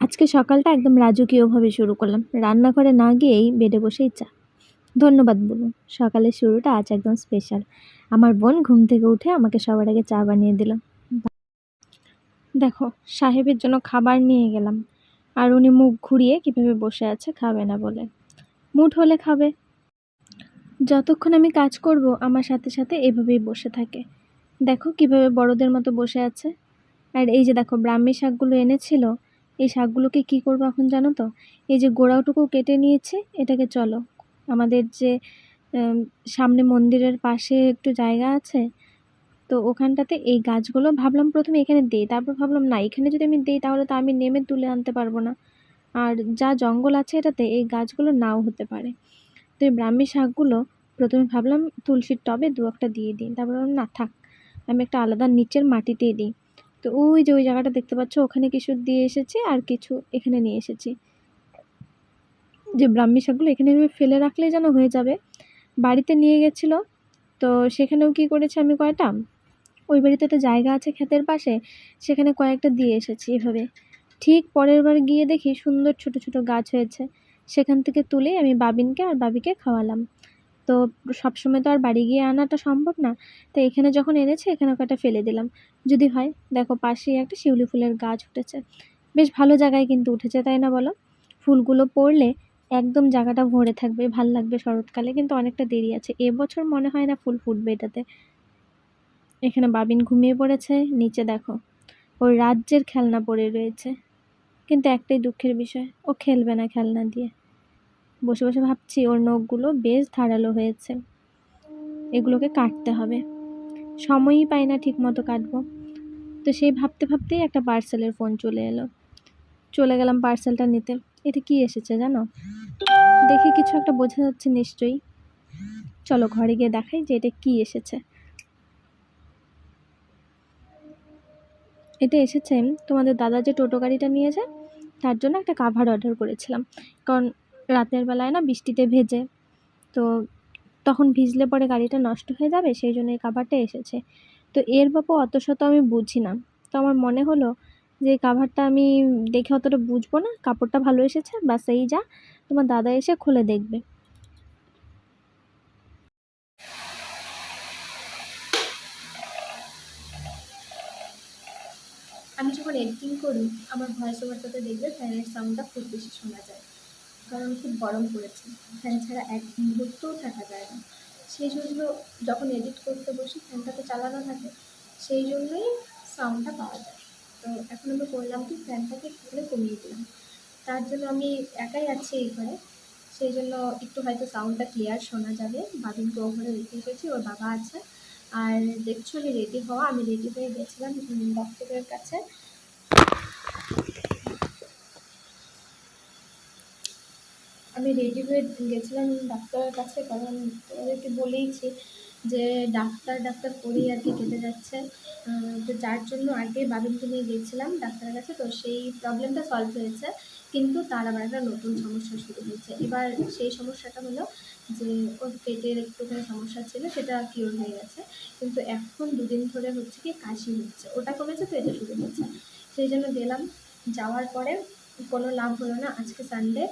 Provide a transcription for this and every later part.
আজকে সকালটা একদম রাজকীয়ভাবে শুরু করলাম। রান্নাঘরে না গিয়েই বেডে বসেই চা। ধন্যবাদ বলুন সকালের শুরুটা আজ একদম স্পেশাল আমার বোন ঘুম থেকে উঠে আমাকে সবার আগে চা বানিয়ে দিল। দেখো, সাহেবের জন্য খাবার নিয়ে গেলাম। আর উনি মুখ ঘুরিয়ে কীভাবে বসে আছে খাবে না বলে। মুঠ হলে খাবে। যতক্ষণ আমি কাজ করব, আমার সাথে সাথে এভাবেই বসে থাকে। দেখো কীভাবে বড়দের মতো বসে আছে। আর এই যে দেখো, ব্রাহ্মী শাকগুলো এনেছিল। এই শাকগুলোকে কি করব এখন জানো তো? এই যে গোড়াটুকু কেটে নিয়েছে, এটাকে চলো। আমাদের যে সামনে মন্দিরের পাশে একটু জায়গা আছে, তো ওখানটাতে এই গাছগুলো ভাবলাম প্রথমে এখানে দিই, তারপর ভাবলাম না, এখানে যদি আমি দিই তাহলে তো আমি নেমে তুলে আনতে পারব না। আর যা জঙ্গল আছে এটাতে এই গাছগুলো নাও হতে পারে। তো এই ব্রাহ্মী শাকগুলো প্রথমে ভাবলাম তুলসীর টবে দু একটা দিয়ে দিই, তারপর না, থাক, আমি একটা আলাদা নিচের মাটিতেই দিই। তো ওই যে ওই জায়গাটা দেখতে পাচ্ছ, ওখানে কিছু দিয়ে এসেছি আর কিছু এখানে নিয়ে এসেছি। যে ব্রাহ্মী শাকগুলো এখানে ফেলে রাখলে যেন হয়ে যাবে। বাড়িতে নিয়ে গেছিল, তো সেখানেও কি করেছি আমি কয়টা? ওই বাড়িতে তো জায়গা আছে ক্ষেতের পাশে, সেখানে কয়েকটা দিয়ে এসেছি এভাবে। ঠিক পরের বার গিয়ে দেখি সুন্দর ছোট ছোট গাছ হয়েছে। সেখান থেকে তুলেই আমি বাবিনকে আর বাবিকে খাওয়ালাম। তো সবসময় তো আর বাড়ি গিয়ে আনাটা সম্ভব না। তো এখানে যখন এনেছে, এখানে কটা ফেলে দিলাম। যদি হয়, দেখো পাশেই একটা শিউলি ফুলের গাছ উঠেছে। বেশ ভালো জায়গায় কিন্তু উঠেছে, তাই না বলো? ফুলগুলো পড়লে একদম জায়গাটা ভরে থাকবে, ভালো লাগবে শরৎকালে, কিন্তু অনেকটা দেরি আছে। এবছর মনে হয় না ফুল ফুটবে এটাতে। এখানে বাবিন ঘুমিয়ে পড়েছে, নিচে দেখো, ওর রাজ্যের খেলনা পড়ে রয়েছে। কিন্তু একটাই দুঃখের বিষয়, ও খেলবে না খেলনা দিয়ে। বসে বসে ভাবছি ওর নখগুলো বেশ ধারালো হয়েছে। এগুলোকে কাটতে হবে। সময়ই পাই না ঠিক মতো কাটবো। তো সেই ভাবতে ভাবতেই একটা পার্সেলের ফোন চলে এলো। চলে গেলাম পার্সেলটা নিতে। এটা কি এসেছে জানো? দেখে কিছু একটা বোঝা যাচ্ছে নিশ্চয়ই। চলো ঘরে গিয়ে দেখাই যে এটা কি এসেছে। এটা এসেছে তোমাদের দাদা যে টোটো গাড়িটা নিয়ে যায় তার জন্য একটা কাভার অর্ডার করেছিলাম। কারণ রাতের বেলায় না বৃষ্টিতে ভেজে, তো তখন ভিজলে পরে গাড়িটা নষ্ট হয়ে যাবে, সেই জন্য এই কাভারটা এসেছে। তো এর বাপু অত শত আমি বুঝি না। তো আমার মনে হলো যে কাভারটা আমি দেখে অতটা বুঝব না, কাপড়টা ভালো এসেছে, বাস এই যা, তোমার দাদা এসে খুলে দেখবে। আমি যখন এডিটিং করি, আমার ভয়েস ওভারটাতে দেখবে ফ্যানের সাউন্ডটা খুব বেশি শোনা যায়। কারণ খুব গরম পড়েছে। ফ্যান ছাড়া এক মুহূর্তও থাকা যায় না। সেই জন্য যখন এডিট করতে বসি, ফ্যানটা তো চালানো থাকে, সেই জন্যই সাউন্ডটা পাওয়া যায়। তো এখন আমি করলাম কি, ফ্যানটাকে খুলে কমিয়ে দিলাম। তার জন্য আমি একাই আছি এই ঘরে। সেই জন্য একটু হয়তো সাউন্ডটা ক্লিয়ার শোনা যাবে। বাবিনকে ও ঘরে রেখে এসেছি, ওর বাবা আছে। আর দেখছ রেডি হওয়া, আমি রেডি হয়ে গেছিলাম ডক্টরের কাছে। আমি রেডি হয়ে গেছিলাম ডাক্তারের কাছে, কারণ তোমাদেরকে বলেইছি যে ডাক্তার ডাক্তার করেই আর কি কেটে যাচ্ছে। তো যার জন্য আগে বাবিনকে নিয়ে গেছিলাম ডাক্তারের কাছে, তো সেই প্রবলেমটা সলভ হয়েছে। কিন্তু তার আবার একটা নতুন সমস্যা শুরু হয়েছে। এবার সেই সমস্যাটা হলো যে ওর পেটের একটুখানি সমস্যা ছিল, সেটা কিওর হয়ে গেছে। কিন্তু এখন দুদিন ধরে হচ্ছে কি কাশি হচ্ছে। ওটা কমেছে তো এটা শুরু হচ্ছে। সেই জন্য গেলাম, যাওয়ার পরে কোনো লাভ হলো না। আজকে সানডে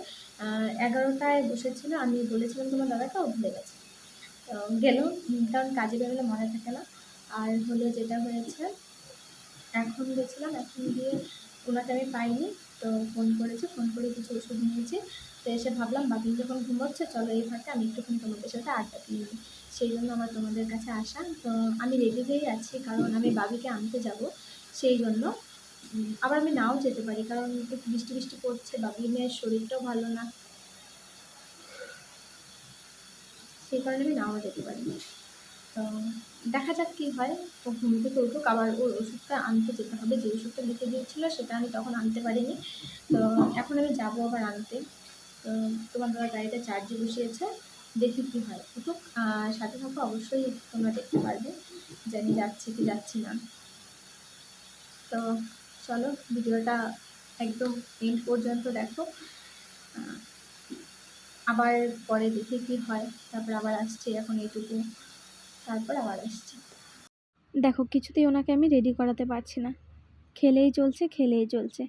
এগারোটায় বসেছিল, আমি বলেছিলাম তোমার দাদাকে, ও ভুলে গেছে। তো গেল, কারণ কাজে বেরোলে মনে থাকে না। আর হলো যেটা হয়েছে, এখন গেছিলাম, এখন গিয়ে ওনাকে আমি পাইনি, তো ফোন করেছে ফোন করে কিছু ওষুধ নিয়েছি। তো এসে ভাবলাম বাবিন যখন ঘুমোচ্ছে, চলো এই ফাঁকে আমি একটুখানি তোমাদের সাথে আড্ডা দিয়ে নিই সেই জন্য আমার তোমাদের কাছে আসা। তো আমি রেডি হয়েই আছি, কারণ আমি বাবিকে আনতে যাব, সেই জন্য আবার আমি নাও যেতে পারি, কারণ বৃষ্টি বৃষ্টি পড়ছে বাবিনের শরীরটাও ভালো না। সেই কারণে আমি নাও যেতে পারি। তো দেখা যাক কী হয়, ও ঘুম থেকে উঠুক, আবার ওর ওষুধটা আনতে যেতে হবে, যে ওষুধটা লিখে দিয়েছিলো সেটা আমি তখন আনতে পারিনি। তো এখন আমি যাব আবার আনতে। তো তোমার দাদা গাড়িটা চার্জে বসিয়েছে, দেখি কী হয়। উঠুক সাথে থাকো, অবশ্যই তোমরা দেখতে পারবে, জানি যাচ্ছে কি যাচ্ছি না। তো চলো, ভিডিওটা একদম এন্ড পর্যন্ত দেখো। আবার পরে দেখি কি হয়। তারপর আবার আসছি, এখন এইটুকু। তারপর আবার আসছি। দেখো, কিছুতেই ওনাকে আমি রেডি করাতে পারছি না। খেলেই চলছে খেলেই চলছে।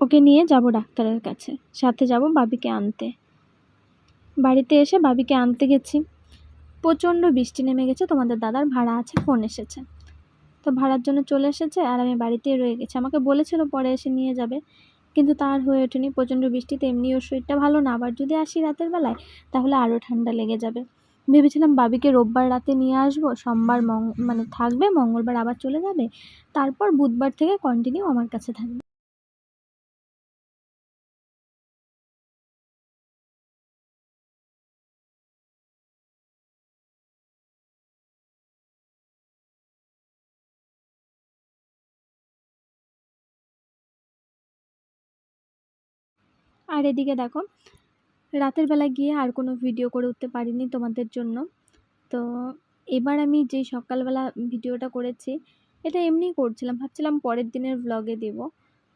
ওকে নিয়ে যাব ডাক্তারের কাছে। সাথে যাব বাবিকে আনতে। বাড়িতে এসে বাবিকে আনতে গেছি। প্রচণ্ড বৃষ্টি নেমে গেছে। তোমাদের দাদার ভাড়া আছে, ফোন এসেছে। তো ভাড়ার জন্য চলে এসেছে আর আমি বাড়িতেই রয়ে গেছি। আমাকে বলেছিল পরে এসে নিয়ে যাবে। কিন্তু তার হয়ে ওঠেনি। প্রচণ্ড বৃষ্টিতে এমনি ওর শরীরটা ভালো না। আবার যদি আসি রাতের বেলায়, তাহলে আরও ঠান্ডা লেগে যাবে। ভেবেছিলাম বাবিকে রোববার রাতে নিয়ে আসব। সোমবার মঙ্গ মানে থাকবে, মঙ্গলবার আবার চলে যাবে। তারপর বুধবার থেকে কন্টিনিউ আমার কাছে থাকবে। আর এদিকে দেখো, রাতের বেলা গিয়ে আর কোনো ভিডিও করে উঠতে পারিনি তোমাদের জন্য। তো এবার আমি যে সকালবেলা ভিডিওটা করেছি, এটা এমনিই করছিলাম। ভাবছিলাম পরের দিনের ব্লগে দেব।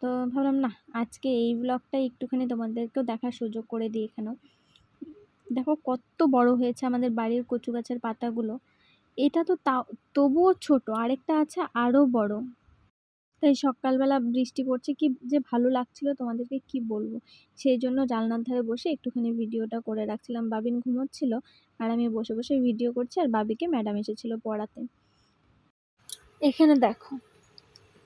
তো ভাবলাম, না, আজকে এই ব্লগটা একটুখানি তোমাদেরকেও দেখার সুযোগ করে দিই এখানেও দেখো কত বড় হয়েছে আমাদের বাড়ির কচু গাছের পাতাগুলো। এটা তো তাও, তবুও ছোট, আরেকটা আছে আরও বড়। তাই সকালবেলা বৃষ্টি পড়ছে, কি যে ভালো লাগছিল তোমাদেরকে কি বলব? সেই জন্য জানলার ধারে বসে একটুখানি ভিডিওটা করে রাখছিলাম। বাবিন ঘুমোচ্ছিল আর আমি বসে বসে ভিডিও করছি আর বাবিকে ম্যাডাম এসেছিল পড়াতে। এখানে দেখো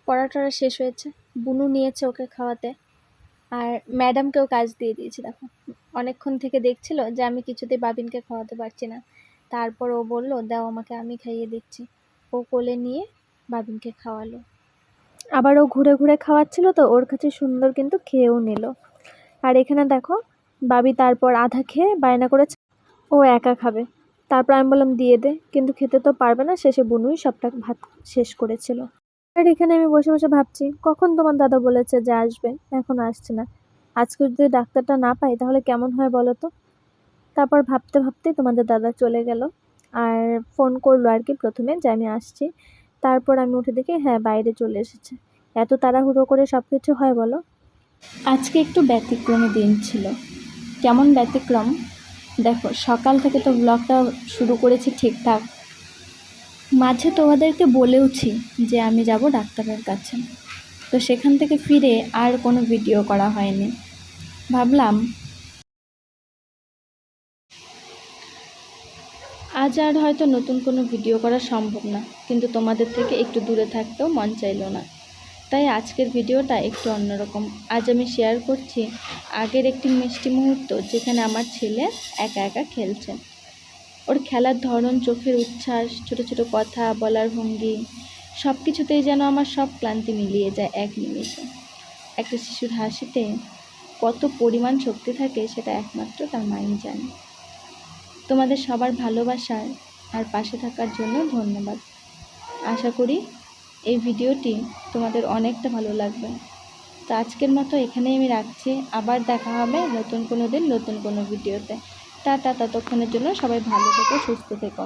পড়া টড়া শেষ হয়েছে, বুনু নিয়েছে ওকে খাওয়াতে আর ম্যাডামকেও কাজ দিয়ে দিয়েছি। দেখো, অনেকক্ষণ থেকে দেখছিল যে আমি কিছুতেই বাবিনকে খাওয়াতে পারছি না। তারপর ও বলল, দাও আমাকে, আমি খাইয়ে দিচ্ছি। ও কোলে নিয়ে বাবিনকে খাওয়ালো। আবার ও ঘুরে ঘুরে খাওয়াচ্ছিল তো, ওর কাছে সুন্দর কিন্তু খেয়েও নিল। আর এখানে দেখো, বাবি তারপর আধা খেয়ে বায়না করেছে, ও একা খাবে। তারপর আমি বললাম, দিয়ে দে। কিন্তু খেতে তো পারবে না, শেষে বুনুই সবটা ভাত শেষ করেছিল। আর এখানে আমি বসে বসে ভাবছি, কখন তোমার দাদা বলেছে যে আসবে? এখন আসছে না। আজকে যদি ডাক্তারটা না পাই, তাহলে কেমন হয় বলো তো? তারপর ভাবতে ভাবতে তোমাদের দাদা চলে গেল। আর ফোন করল আর কি প্রথমে যে আমি আসছি। তারপর আমি উঠে দেখি হ্যাঁ বাইরে চলে এসেছে। এত তাড়াহুড়ো করে সব কিছু হয় বলো? আজকে একটু ব্যতিক্রমী দিন ছিল। কেমন ব্যতিক্রম? দেখো, সকাল থেকে তো ব্লগটা শুরু করেছি ঠিকঠাক। মাঝে তোমাদেরকে বলেওছি যে আমি যাব ডাক্তারের কাছে। তো সেখান থেকে ফিরে আর কোনো ভিডিও করা হয়নি। ভাবলাম আজ আর হয়তো নতুন কোনো ভিডিও করা সম্ভব না, কিন্তু তোমাদের থেকে একটু দূরে থাকতেও মন চাইলো না। তাই আজকের ভিডিওটা একটু অন্যরকম। আজ আমি শেয়ার করছি আগের একটি মিষ্টি মুহূর্ত যেখানে আমার ছেলে একা একা খেলছে। ওর খেলার ধরন, চোখের উচ্ছ্বাস, ছোট ছোট কথা, বলার ভঙ্গি সব কিছুতেই যেন আমার সব ক্লান্তি মিলিয়ে যায় এক নিমিষে। একটা শিশুর হাসিতে কত পরিমাণ শক্তি থাকে সেটা একমাত্র তার মাই জানে। তোমাদের সবার ভালোবাসার আর পাশে থাকার জন্য ধন্যবাদ। আশা করি এই ভিডিওটি তোমাদের অনেকটা ভালো লাগবে। তো আজকের মতো এখানেই আমি রাখছি। আবার দেখা হবে নতুন কোনো দিন, নতুন কোনো ভিডিওতে। টাটা, ততক্ষণের জন্য সবাই ভালো থেকো, সুস্থ থেকো।